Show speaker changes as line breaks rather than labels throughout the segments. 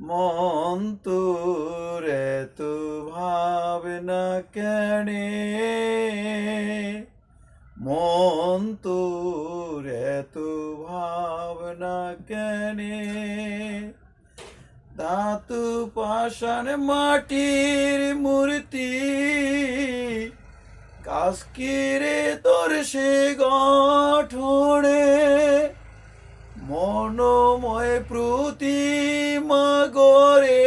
মন তোরে তু ভাবনা কেনে মন তোরে তু ভাবনা কেনে ধাতু পাষাণ মাটির মূর্তি কাস্কিরে তোর সে গঠনে? মনোময় প্রতিমা গরে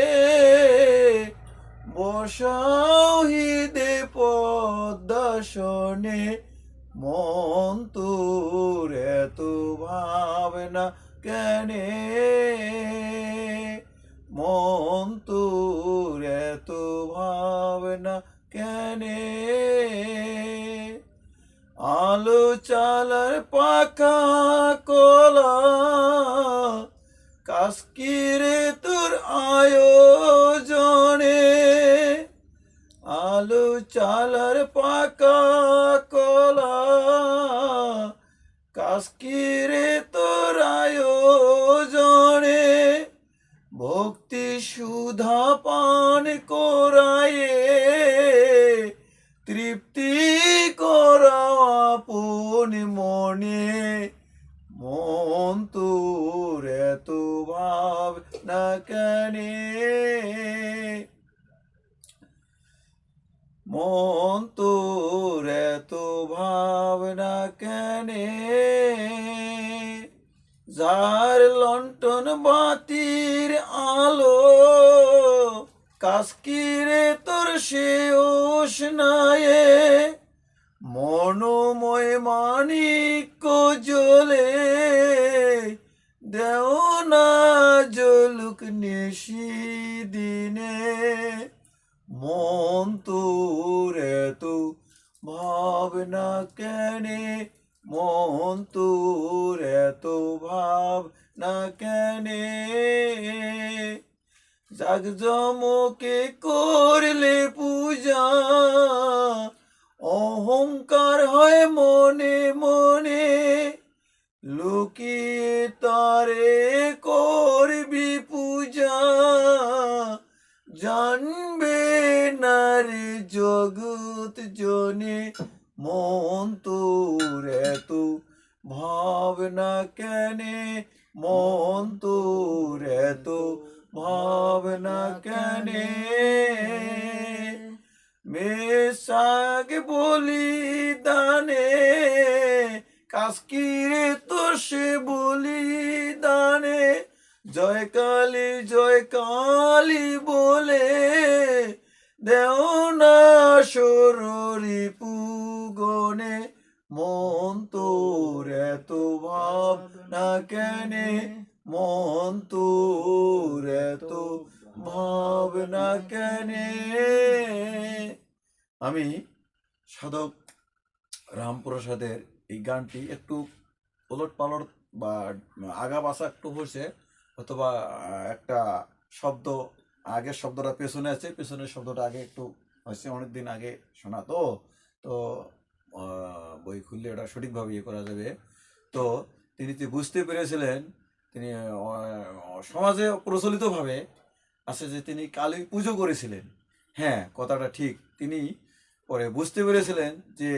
বসাও হৃদে পদ্মাসনে। মন তোর এত ভাবনা কেনে? মন তোর এত ভাবনা কেনে? আলো চালার পাকা কলা কাস্কিরে তোর আয়োজনে। আলু চালার পাকা কলা কাস্কিরে তোর আয়োজনে। ভক্তি সুধা পান করায়ে তৃপ্তি করাও আপন মনে মন তোর এত ভাব না কেনে মন তোর এত ভাবনা কেনে যার লন্ঠন বাতির আলো, কাস্কিরে তোর সে উষ্ণায়ে মনোময় মানিক জ্বলে, দেও না জলুক নিশি দিনে। মন তোর এত ভাবনা কেনে মন তোর এত ভাব না কেনে। জাগজমকে করলে পূজা, অহংকার হয় মনে মনে। লুকিয়ে তারে করবি পূজা, জানবে নারী জগৎ জনে। মন ভাবনা কেনে মন তোর এত ভাবনা কেনে মেশাক বলি দানে কাস্কিরে তো সে বলি দানে? জয় কালী জয় কালী বলে দেও না সররি পুগনে, মন এত ভাব না কেনে, মন তোর এত ভাবনা কেনে। আমি সাধক রামপ্রসাদের এই গানটি একটু ওলট পালট বা আগা বাসা একটু হয়েছে, অথবা একটা শব্দ, আগের শব্দটা পেছনে আছে, পেছনের শব্দটা আগে একটু হয়েছে, অনেকদিন আগে শোনা। তো তো বই খুললে এটা সঠিকভাবে ইয়ে করা যাবে। তো তিনি বুঝতে পেরেছিলেন, তিনি সমাজে প্রচলিতভাবে আছে যে তিনি কালী পুজো করেছিলেন। হ্যাঁ কথাটা ঠিক। তিনি পরে বুঝতে পেরেছিলেন যে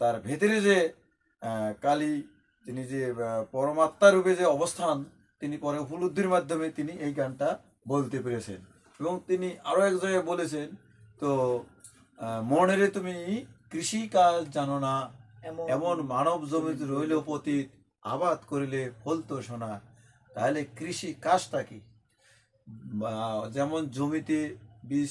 তার ভেতরে যে কালী, তিনি যে পরমাত্মা রূপে যে অবস্থান, তিনি পরে উপলব্ধির মাধ্যমে তিনি এই গানটা বলতে পেরেছেন। এবং তিনি আরও এক জায়গায় বলেছেন, তো মনেরে তুমি কৃষি কাজ জানো না এমন মানব জমিতে রইল পতীত। আবাদ করিলে ফলতো সোনা। তাহলে কৃষি কাজটা কি? যেমন জমিতে বীজ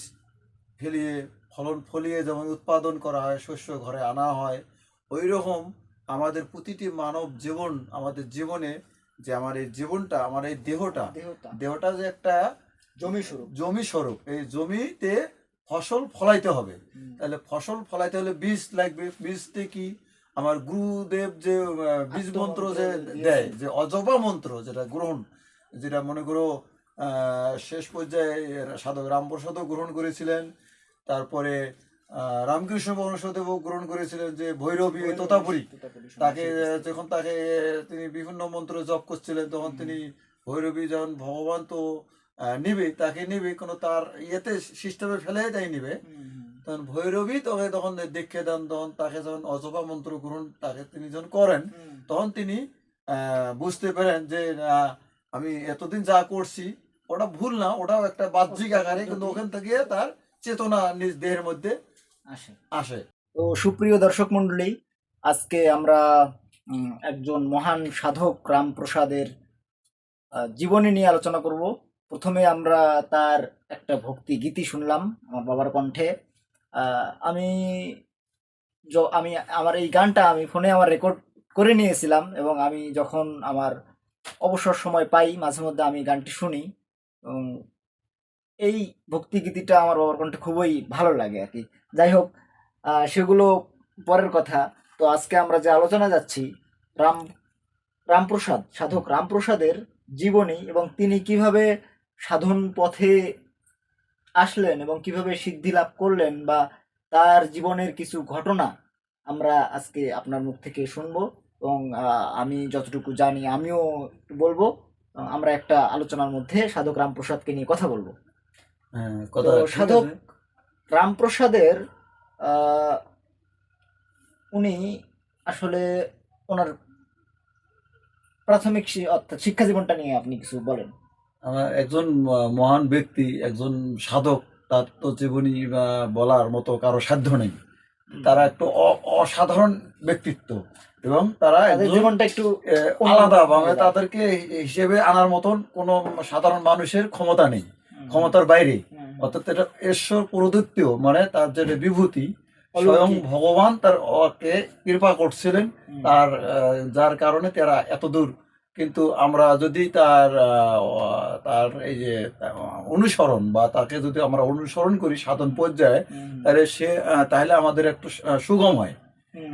ফেলিয়ে ফলন ফলিয়ে যেমন উৎপাদন করা হয় শস্য ঘরে আনা হয় ওই রকম আমাদের প্রতিটি মানব জীবন আমাদের জীবনে যে আমার এই জীবনটা আমার এই দেহটা
দেহটা।
দেহটা যে একটা
জমি স্বরূপ।
জমি স্বরূপ। এই জমিতে ফসল ফলাইতে হবে। তাহলে ফসল ফলাইতে হলে বীজ লাগবে। বীজতে কি? আমার গুরুদেব যে বীজ মন্ত্র যে দেয় যে অজবা মন্ত্র যেটা গ্রহণ যেটা মনে করো শেষ পর্যায়ে সাধক রামপ্রসাদও গ্রহণ করেছিলেন। তারপরে রামকৃষ্ণ পরমশদেবও গ্রহণ করেছিলেন যে ভৈরবী তোতাপুরী। তাকে যখন তাকে তিনি বিভিন্ন মন্ত্র জপ করছিলেন তখন তিনি ভৈরবী যখন ভগবান তো নিবে তাকে নিবে কোনো তার ইয়েতে সিস্টেমে ফেলে দেয় নিবে। তখন ভৈরবী তোকে তখন দেখে দেন তখন তাকে যখন অজবা মন্ত্র গ্রহণ তাকে তিনি যখন করেন তখন তিনি বুঝতে পারেন যে আমি এতদিন যা করছি ওটা ভুল না ওটাও একটা বাহ্যিক আকারে কিন্তু ওখান থেকে তার চেতনা নিজ দেহের মধ্যে
আসে।
আসে।
তো সুপ্রিয় দর্শক মণ্ডলী আজকে আমরা একজন মহান সাধক রামপ্রসাদের জীবনী নিয়ে আলোচনা করব। প্রথমে আমরা তার একটা ভক্তি গীতি শুনলাম আমার বাবার কণ্ঠে। আমি আমি আমার এই গানটা আমি ফোনে আমার রেকর্ড করে নিয়েছিলাম এবং আমি যখন আমার অবসর সময় পাই, মাঝে মধ্যে আমি গানটি শুনি এবং এই ভক্তি গীতিটা আমার বাবার কণ্ঠে খুবই ভালো লাগে আর কি। যাই হোক সেগুলো পরের কথা। তো আজকে আমরা যে আলোচনা যাচ্ছি, রাম, রামপ্রসাদ, সাধক রামপ্রসাদের জীবনী এবং তিনি কীভাবে সাধন পথে আসলেন এবং কীভাবে সিদ্ধি লাভ করলেন বা তার জীবনের কিছু ঘটনা আমরা আজকে আপনার মুখ থেকে শুনব এবং আমি যতটুকু জানি আমিও বলব। আমরা একটা আলোচনার মধ্যে সাধক রামপ্রসাদকে নিয়ে কথা বলব।
হ্যাঁ
সাধক রামপ্রসাদের উনি আসলে ওনার প্রাথমিক অর্থাৎ শিক্ষা জীবনটা নিয়ে আপনি কিছু বলেন।
একজন মহান ব্যক্তি একজন সাধক তার তো জীবনী বা বলার মতো কারও সাধ্য নেই। তারা একটু অসাধারণ ব্যক্তিত্ব এবং তারা
জীবনটা একটু
আলাদা ভাবে তাদেরকে হিসেবে আনার মতন কোনো সাধারণ মানুষের ক্ষমতা নেই ক্ষমতার বাইরে। অর্থাৎ এটা ঈশ্বর প্রদত্ত মানে তার যে বিভূতি। স্বয়ং ভগবান তার ওকে কৃপা করছিলেন তার যার কারণে তারা এত দূর কিন্তু আমরা যদি তার তার এই যে অনুসরণ বা তাকে যদি আমরা অনুসরণ করি সাধন পর্যায়ে তাহলে সে তাহলে আমাদের একটু সুগম হয়।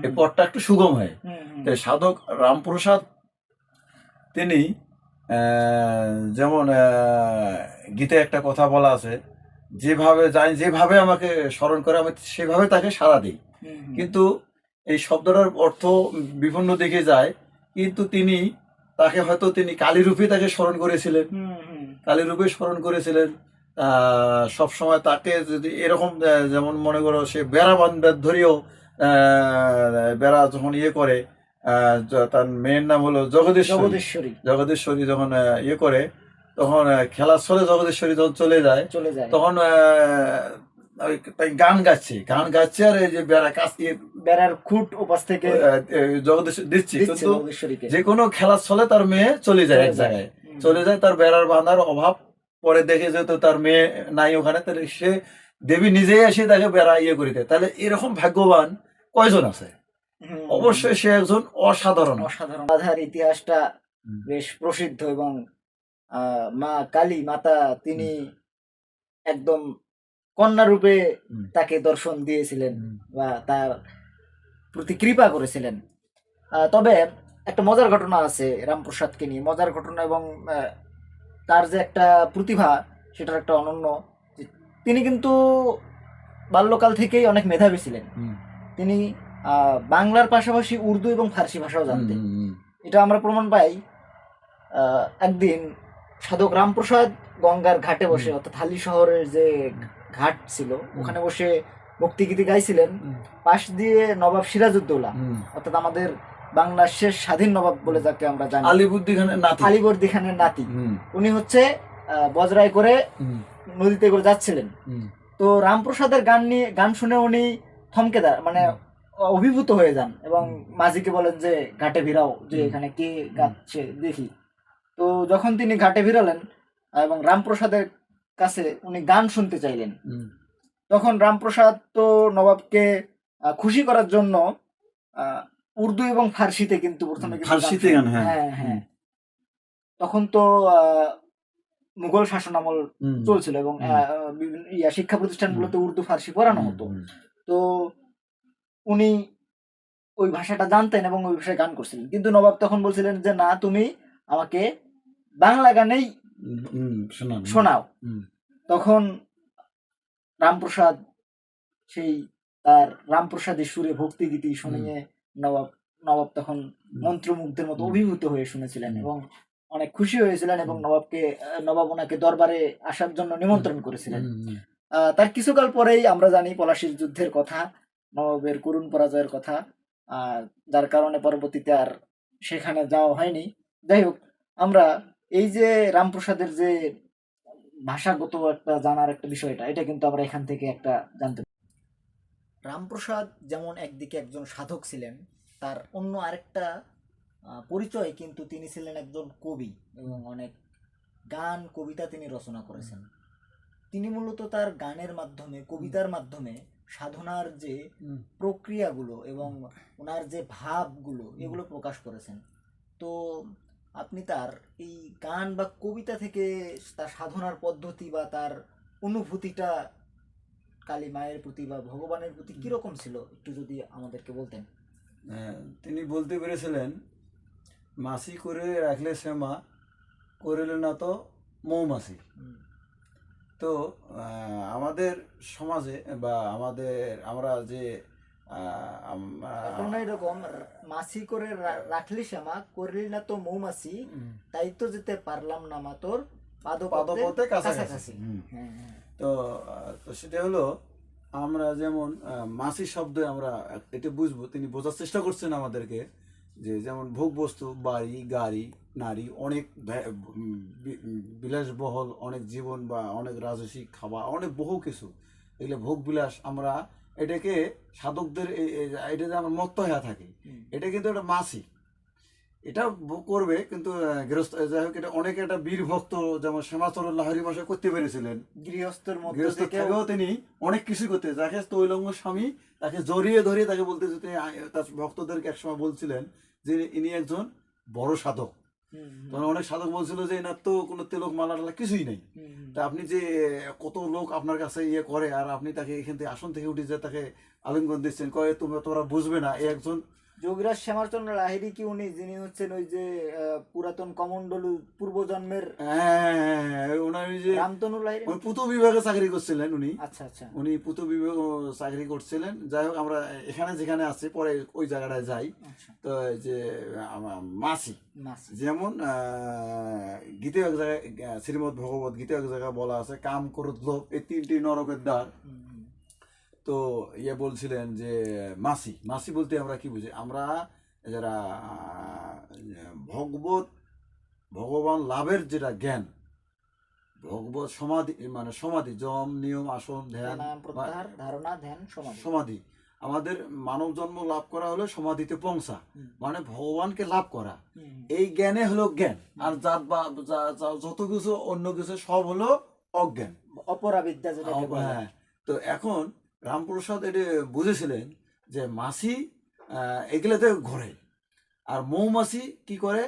এই পথটা একটু সুগম হয়।
হুম,
সাধক রামপ্রসাদ তিনি যেমন গীতে একটা কথা বলা আছে যেভাবে যাই যেভাবে আমাকে স্মরণ করে আমি সেভাবে তাকে সাড়া দিই। কিন্তু এই শব্দটার অর্থ বিভিন্ন দিকে যায় কিন্তু তিনি তাকে হয়তো তিনি কালী রূপে তাকে স্মরণ করেছিলেন।
হুম, হুম,
কালী রূপে স্মরণ করেছিলেন। সব সময় তাকে যদি এরকম যেমন মনে করো সে বেড়া বান্ধার ধরেও আহ, বেড়া যখন ইয়ে করে আহ, তার মেয়ের নাম হলো জগদীশ্বরী।
জগদীশ্বরী।
যখন ইয়ে করে তখন খেলার ছলে জগদীশ্বরী যখন চলে যায়
চলে যায়।
তখন ওই তাই গান গাচ্ছে গান গাচ্ছে আর এই যে বেড়া কাছ দিয়ে
বেড়ার খুঁট ওপাশ থেকে
জগদীশ্বর দিচ্ছে। কিন্তু যে কোনো খেলার ছলে তার মেয়ে চলে যায় এক জায়গায়। চলে যায় তার বেড়ার বাঁধার অভাব। পরে দেখে যেহেতু তার মেয়ে নাই ওখানে তাহলে সে দেবী নিজেই এসে তাকে বেড়া ইয়ে করে দেয়। তাহলে এরকম ভাগ্যবান কয়জন আছে? অবশ্যই সে একজন অসাধারণ।
অসাধারণ। রাধার ইতিহাসটা বেশ প্রসিদ্ধ এবং আহ, মা কালী মাতা তিনি একদম কন্যা রূপে তাকে দর্শন দিয়েছিলেন বা তার প্রতি কৃপা করেছিলেন। তবে একটা মজার ঘটনা আছে রামপ্রসাদকে নিয়ে। মজার ঘটনা এবং তার যে একটা প্রতিভা সেটার একটা অনন্য তিনি কিন্তু বাল্যকাল থেকেই অনেক মেধাবী ছিলেন। তিনি বাংলার পাশাপাশি উর্দু এবং ফার্সি ভাষাও জানতেন। এটা আমরা প্রমাণ পাই একদিন সাধক রামপ্রসাদ গঙ্গার ঘাটে বসে অর্থাৎ হালি শহরের যে ঘাট ছিল ওখানে বসে ভক্তিগীতি গাইছিলেন। পাশ দিয়ে নবাব সিরাজউদ্দৌলা অর্থাৎ আমাদের বাংলার শেষ স্বাধীন নবাব বলে যাকে আমরা জানি।
আলিবুদ্দি খানের নাতি।
আলিবর্দি খানের নাতি উনি হচ্ছে বজরায় করে নদীতে করে যাচ্ছিলেন। তো রামপ্রসাদের গান নিয়ে গান শুনে উনি থমকে দাঁড় মানে অভিভূত হয়ে যান এবং মাঝিকে বলেন যে ঘাটে ভিড়াও যে এখানে কে গাচ্ছে দেখি। তো যখন তিনি ঘাটে ভিড়ালেন এবং রামপ্রসাদের কাছে উনি গান শুনতে চাইলেন। তখন রামপ্রসাদ তো নবাবকে খুশি করার জন্য আহ, উর্দু এবং ফার্সিতে কিন্তু প্রথমে
ফার্সিতে গান, হ্যাঁ।
হ্যাঁ হ্যাঁ। তখন তো আহ, মুঘল শাসন আমল চলছিল এবং বিভিন্ন ইয়া শিক্ষা প্রতিষ্ঠানগুলোতে উর্দু ফার্সি পড়ানো হতো। তো উনি ওই ভাষাটা জানতেন এবং ওই ভাষায় গান করছিলেন। কিন্তু নবাব তখন বলছিলেন যে না তুমি আমাকে বাংলা গানেই। শোনাও। তখন রামপ্রসাদ সেই তার রামপ্রসাদের সুরে ভক্তি গীতি শুনিয়ে নবাব নবাব তখন। মন্ত্রমুগ্ধের মতো অভিভূত হয়ে শুনেছিলেন এবং অনেক খুশি হয়েছিলেন এবং নবাবকে নবাব ওনাকে দরবারে আসার জন্য নিমন্ত্রণ করেছিলেন। আহ, তার কিছুকাল পরেই আমরা জানি পলাশির যুদ্ধের কথা নবাবের করুণ পরাজয়ের কথা যার কারণে পরবর্তীতে আর সেখানে যাওয়া হয়নি। যাই হোক আমরা এই যে রামপ্রসাদের যে ভাষাগত একটা জানার একটা বিষয়টা এটা কিন্তু আমরা এখান থেকে একটা জানতে পারি। রামপ্রসাদ যেমন একদিকে একজন সাধক ছিলেন তার অন্য আরেকটা পরিচয় কিন্তু তিনি ছিলেন একজন কবি এবং অনেক গান কবিতা তিনি রচনা করেছেন। তিনি মূলত তার গানের মাধ্যমে কবিতার মাধ্যমে সাধনার যে প্রক্রিয়াগুলো এবং ওনার যে ভাবগুলো এগুলো প্রকাশ করেছেন। তো আপনি তার এই গান বা কবিতা থেকে তার সাধনার পদ্ধতি বা তার অনুভূতিটা কালী মায়ের প্রতি বা ভগবানের প্রতি কীরকম ছিল? একটু যদি আমাদেরকে বলতেন।
হ্যাঁ, তিনি বলতে পেরেছিলেন মাসি করে রাখলে সে মা করিলে না তো মৌমাছি। তো আমাদের সমাজে বা আমাদের আমরা যে
এখন এরকম মাসি করে রাখলি শ্যামা করলি না তো মৌমাছি তাই তো যেতে পারলাম না মা তোর
পাদপথে কাছাকাছি।
হ্যাঁ হ্যাঁ।
তো তো সেটা হলো আমরা যেমন মাসি শব্দে আমরা এটা বুঝব তিনি বোঝার চেষ্টা করছেন আমাদেরকে যে যেমন ভোগ বস্তু বাড়ি গাড়ি নারী অনেক বিলাসবহল অনেক জীবন বা অনেক রাজসিক খাবার অনেক বহু কিছু। এগুলো ভোগ বিলাস আমরা এটাকে সাধকদের এটা যে আমরা মত্ত হয়ে থাকি। এটা কিন্তু একটা মাসি। এটা করবে কিন্তু গৃহস্থ যাই হোক এটা অনেকে একটা বীর ভক্ত যেমন শ্যামাচরণ লাহারি মাসে করতে পেরেছিলেন।
গৃহস্থর মধ্যে
গৃহস্থ থেকেও তিনি অনেক কিছু করতে যাকে তৈলঙ্গ স্বামী তাকে জড়িয়ে ধরিয়ে তাকে বলতে যে তিনি তার ভক্তদেরকে একসময় বলছিলেন যে ইনি একজন বড় সাধক। তখন অনেক সাধক বলছিল যে এনার তো কোনো তেলক মালা টালা কিছুই নেই। তা আপনি যে কত লোক আপনার কাছে ইয়ে করে আর আপনি তাকে এখান থেকে আসন থেকে উঠে যে তাকে আলিঙ্গন দিচ্ছেন কয়ে তোমরা তোমরা বুঝবে না এই একজন
যোগীরাজ শ্যামাচন্দ্র লাহিড়ী কি উনি যিনি হচ্ছেন ওই যে পুরাতন কমন্ডলু পূর্বজন্মের
হ্যাঁ, ওনার ওই যে
রামতনু
উনি পুতো বিভাগে চাকরি করছিলেন উনি।
আচ্ছা আচ্ছা।
উনি পুত বিভাগ চাকরি করছিলেন। যাই হোক আমরা এখানে যেখানে আছি পরে ওই জায়গাটায় যাই।
আচ্ছা।
তো যে মাসি। যেমন গীতে এক জায়গায় শ্রীমদ ভগবত গীতে এক জায়গায় বলা আছে কাম লোভ এই তিনটি নরকের দ্বার। তো ইয়ে বলছিলেন যে মাসি মাসি বলতে আমরা কি বুঝি? আমরা যারা ভগবত ভগবান লাভের যেটা জ্ঞান ভগবত সমাধি মানে সমাধি জম নিয়ম আসন ধ্যান
ধারণা ধ্যান সমাধি।
আমাদের মানব জন্ম লাভ করা হলো সমাধিতে পৌঁছা মানে ভগবানকে লাভ করা। এই জ্ঞানে হলো জ্ঞান আর জাত বা যত কিছু অন্য কিছু সব হলো অজ্ঞান।
অপরাবিদ্যা যেটা
হ্যাঁ। তো এখন রামপ্রসাদ এটা বুঝেছিলেন যে মাসি এগুলোতে ঘোরে। আর মৌমাছি কি করে?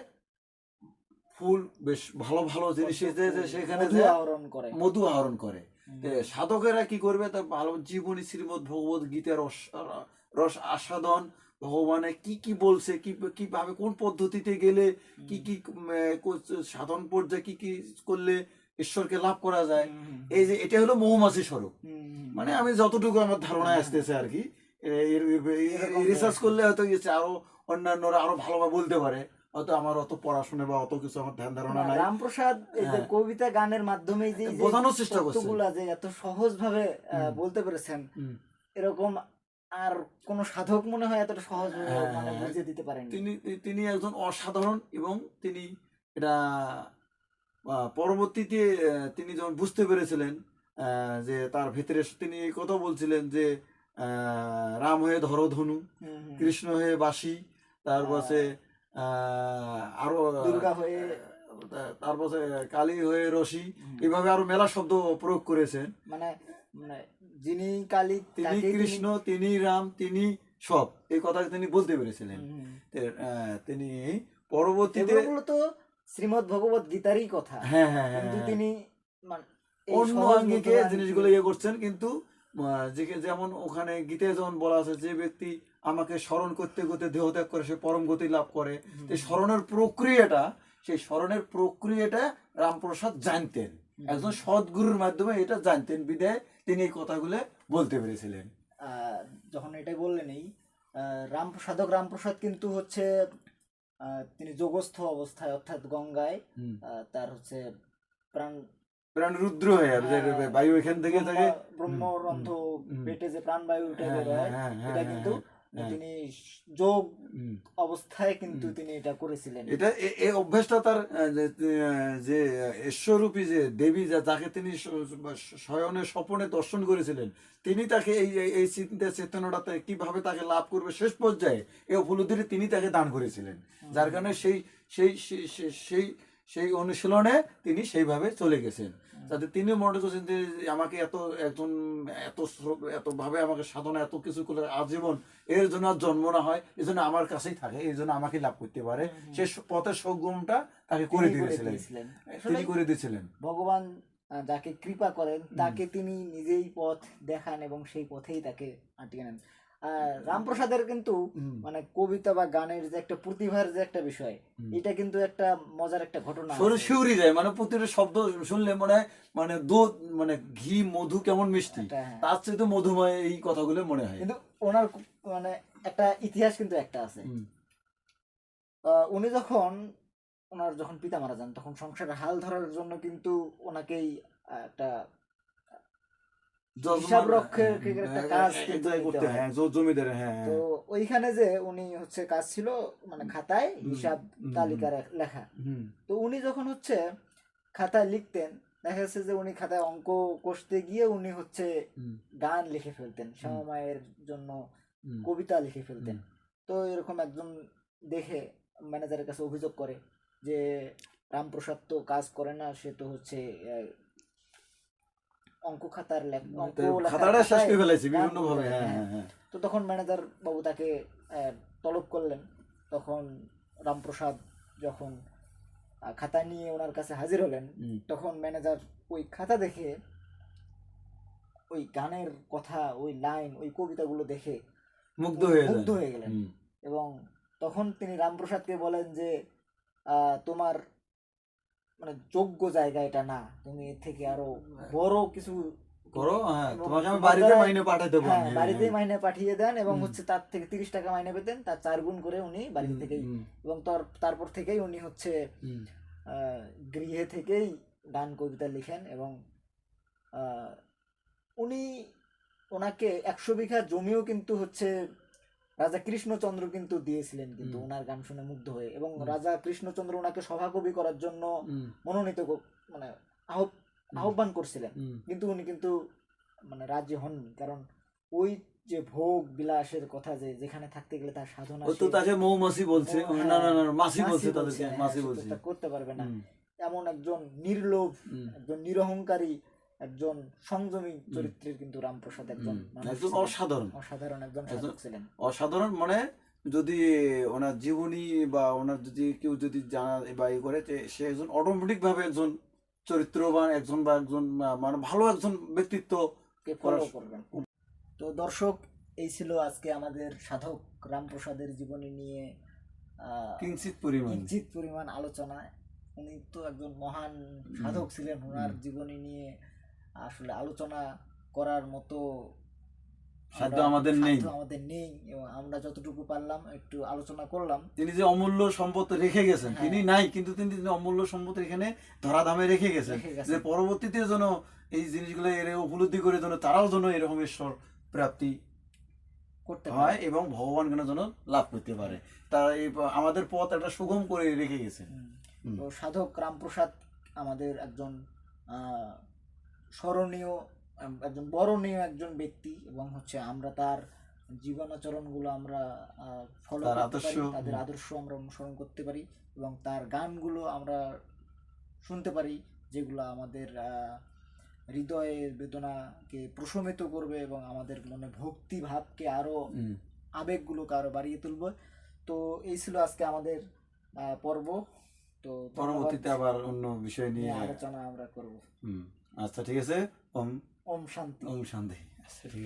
ফুল বেশ ভালো ভালো জিনিস সেখানে মধু আহরণ করে। সাধকেরা কি করবে? তার ভালো জীবনী শ্রীমদ ভগবত গীতার রস রস আস্বাদন। ভগবানে কি কি বলছে? কি কীভাবে কোন পদ্ধতিতে গেলে কি কি সাধন পর্যায়ে কি কি করলে ঈশ্বরকে লাভ করা যায়। এই যে এটা হলো মৌমাছি স্বরূপ। মানে আমি যতটুকু আমার ধারণায় আসতেছে আর কি রিসার্চ করলে হয়তো গেছে আরও অন্যান্যরা আরও ভালোভাবে বলতে পারে। হয়তো আমার অত পড়াশোনা বা অত কিছু আমার ধ্যান ধারণা নাই।
রামপ্রসাদ এই যে
হ্যাঁ।
কবিতা গানের মাধ্যমে যে
বোঝানোর চেষ্টা করছে।
যে এত সহজ ভাবে বলতে পেরেছেন এরকম আর কোন সাধক মনে হয় এতটা সহজ
হ্যাঁ,
মানে
হ্যাঁ।
বুঝিয়ে দিতে পারেন
তিনি তিনি একজন অসাধারণ এবং তিনি এটা পরবর্তীতে তিনি যখন বুঝতে পেরেছিলেন যে তার ভিতরে তিনি কথা বলছিলেন যে রাম হয়ে ধরো ধনু কৃষ্ণ হয়ে বাসি তারপরে আহ, আরও
দুর্গা হয়ে
তারপরে কালী হয়ে রশি
হুম।
এইভাবে আরও মেলা শব্দ প্রয়োগ করেছেন
মানে মানে যিনি কালী
তিনি কৃষ্ণ তিনি রাম তিনি সব এই কথা তিনি বলতে পেরেছিলেন। তে, তিনি পরবর্তীতে
মূলত শ্রীমদ ভগবত গীতারই কথা।
হ্যাঁ হ্যাঁ হ্যাঁ
কিন্তু
হ্যাঁ।
তিনি
অন্য আঙ্গিকে জিনিসগুলো ইয়ে করছেন কিন্তু যেমন ওখানে গীতে যেমন বলা আছে যে ব্যক্তি আমাকে স্মরণ করতে করতে দেহত্যাগ করে সে পরম গতি লাভ করে তো স্মরণের প্রক্রিয়াটা সেই স্মরণের প্রক্রিয়াটা রামপ্রসাদ জানতেন। একজন সদ্গুরুর মাধ্যমে এটা জানতেন বিদায় তিনি এই কথাগুলো বলতে পেরেছিলেন।
আহ, যখন এটাই বললেন এই রামপ্রসাদক রামপ্রসাদ কিন্তু হচ্ছে তিনি যোগস্থ অবস্থায় অর্থাৎ গঙ্গায় আহ, তার হচ্ছে প্রাণ
প্রাণ রুদ্র হয়ে
হ্যাঁ,
বায়ু এখান থেকে থাকে
ব্রহ্মা- ব্রহ্মরন্ধ্র
হুম।
পেটে যে প্রাণবায়ু উঠে
হ্যাঁ,
বের হয় এটা কিন্তু। তিনি যোগ অবস্থায় কিন্তু তিনি এটা করেছিলেন।
এটা এই অভ্যাসটা তার যে, ঈশ্বরূপী যে দেবী যা যাকে তিনি শয়নে স্বপনে দর্শন করেছিলেন তিনি তাকে এই এই- চিন্তা চেতনাটাতে কীভাবে তাকে লাভ করবে শেষ পর্যায়ে এই উপলব্ধিটি তিনি তাকে দান করেছিলেন। যার কারণে সেই- সেই- সেই সেই অনুশীলনে তিনি সেইভাবে চলে গেছেন। যাতে তিনি মনে করছেন যে আমাকে এত একজন এত এত ভাবে আমাকে সাধনা এত কিছু করে আজীবন এর জন্য আর জন্ম না হয় এই জন্য আমার কাছেই থাকে এই জন্য আমাকে লাভ করতে পারে। সে পথের সৌগমটা তাকে করে দিয়েছিলেন। তিনি করে দিয়েছিলেন।
ভগবান যাকে কৃপা করেন তাকে তিনি নিজেই পথ দেখান এবং সেই পথেই তাকে আটকে নেন। রামপ্রসাদের কিন্তু মানে কবিতা বা গানের যে একটা প্রতিভার যে একটা বিষয় এটা কিন্তু একটা মজার একটা ঘটনা
শরীর শিউরি যায় মানে প্রতিটা শব্দ শুনলে মনে হয় মানে দুধ মানে ঘি মধু কেমন মিষ্টি।
হ্যাঁ।
তার চেয়ে তো মধুময় এই কথাগুলো মনে হয়।
কিন্তু ওনার মানে একটা ইতিহাস কিন্তু একটা আছে। উনি যখন ওনার যখন পিতা মারা যান তখন সংসারের হাল ধরার জন্য কিন্তু ওনাকেই একটা হিসাব একটা
হ্যাঁ,
কাজ
হ্যাঁ,
কিন্তু
করতে
হয়।
জমিদার হ্যাঁ
তো। ওইখানে যে উনি হচ্ছে কাজ ছিল মানে খাতায় হিসাব তালিকা লেখা। তো উনি যখন হচ্ছে খাতায় লিখতেন দেখা যাচ্ছে যে উনি খাতায় অঙ্ক কষতে গিয়ে উনি হচ্ছে গান লিখে ফেলতেন শ্যামামায়ের জন্য কবিতা লিখে ফেলতেন। তো এরকম একজন দেখে ম্যানেজারের কাছে অভিযোগ করে যে রামপ্রসাদ তো কাজ করে না সে তো হচ্ছে অঙ্ক খাতার লেখার
খাতাটা শেষ করে
গান
বিভিন্ন ভাবে হ্যাঁ
হ্যাঁ।
হ্যাঁ হ্যাঁ।
তো তখন ম্যানেজার বাবু তাকে তলব করলেন। তখন রামপ্রসাদ যখন খাতা নিয়ে ওনার কাছে হাজির হলেন তখন ম্যানেজার ওই খাতা দেখে ওই গানের কথা ওই লাইন ওই কবিতাগুলো দেখে
মুগ্ধ হয়ে
মুগ্ধ হয়ে গেলেন। এবং তখন তিনি রামপ্রসাদকে বলেন যে আহ, তোমার মানে যোগ্য জায়গা এটা না। তুমি এর থেকে আরও বড় কিছু
করো হ্যাঁ তোমাকে আমি বাড়িতে মাইনে পাঠাই দেবো
হ্যাঁ
হ্যাঁ, হ্যাঁ।
মাইনে পাঠিয়ে দেন এবং হচ্ছে তার থেকে তিরিশ টাকা মাইনে পেতেন তার চার গুণ করে উনি বাড়ি থেকেই। এবং তার তারপর থেকেই উনি হচ্ছে গৃহে থেকেই গান কবিতা লিখেন এবং উনি ওনাকে একশো বিঘা জমিও কিন্তু হচ্ছে রাজা কৃষ্ণচন্দ্র কিন্তু দিয়েছিলেন কিন্তু ওনার গান শুনে মুগ্ধ হয়ে এবং রাজা কৃষ্ণচন্দ্র ওনাকে সভাকবি করার জন্য মনোনীত মানে আহ্ব- আহ্বান করছিলেন। কিন্তু উনি কিন্তু মানে রাজি হননি। কারণ ওই যে ভোগ বিলাসের কথা যে যেখানে থাকতে গেলে তার সাধনা
তো তাকে মৌমাছি বলছে। না না না
হ্যাঁ,
মাসি বলছে তাদেরকে
হ্যাঁ,
মাসি বলছে।
করতে পারবে না। এমন একজন নির্লোভ একজন নিরহংকারী একজন সংযমী চরিত্রের কিন্তু রামপ্রসাদ একজন
একজন অসাধারণ।
অসাধারণ একজন সাধক ছিলেন।
অসাধারণ মানে যদি ওনার জীবনী বা ওনার যদি কেউ যদি জানা বা ই করে সে একজন অটোমেটিক ভাবে একজন চরিত্রবান একজন বা একজন মানে ভালো একজন ব্যক্তিত্ব
কে ফলো করবেন। তো দর্শক এই ছিল আজকে আমাদের সাধক রামপ্রসাদের জীবনী নিয়ে আহ,
কিঞ্চিত পরিমাণ।
কিঞ্চিত পরিমাণ আলোচনা। উনি তো একজন মহান সাধক ছিলেন। ওনার জীবনী নিয়ে আসলে আলোচনা করার মতো
সাধ্য আমাদের নেই।
আমাদের নেই এবং আমরা যতটুকু পারলাম একটু আলোচনা করলাম।
তিনি যে অমূল্য সম্পদ রেখে গেছেন
হ্যাঁ।
তিনি নাই কিন্তু তিনি অমূল্য সম্পদ এখানে ধরাধামে রেখে গেছেন যে পরবর্তীতে যেন এই জিনিসগুলো এর উপলব্ধি করে যেন তারাও যেন এরকম ঈশ্বর প্রাপ্তি
করতে
হয় এবং ভগবান কেন যেন লাভ করতে পারে। তারা এই আমাদের পথ একটা সুগম করে রেখে গেছেন।
তো সাধক রামপ্রসাদ আমাদের একজন আহ, স্মরণীয় একজন বরণীয় একজন ব্যক্তি এবং হচ্ছে আমরা তার জীবনাচরণগুলো আমরা ফলো করতে পারি
আদর্শ,
তাদের আদর্শ আমরা অনুসরণ করতে পারি এবং তার গানগুলো আমরা শুনতে পারি যেগুলো আমাদের হৃদয়ের বেদনাকে প্রশমিত করবে এবং আমাদের মনে ভক্তি ভাবকে আরও
হুম।
আবেগগুলোকে আরও বাড়িয়ে তুলবে। তো এই ছিল আজকে আমাদের পর্ব। তো
পরবর্তীতে আবার অন্য বিষয় নিয়ে
নিয়ে আলোচনা আমরা করব।
হুম। আচ্ছা ঠিক আছে। ওম
ওম শান্তি।
ওম শান্তি। আচ্ছা ঠিক আছে।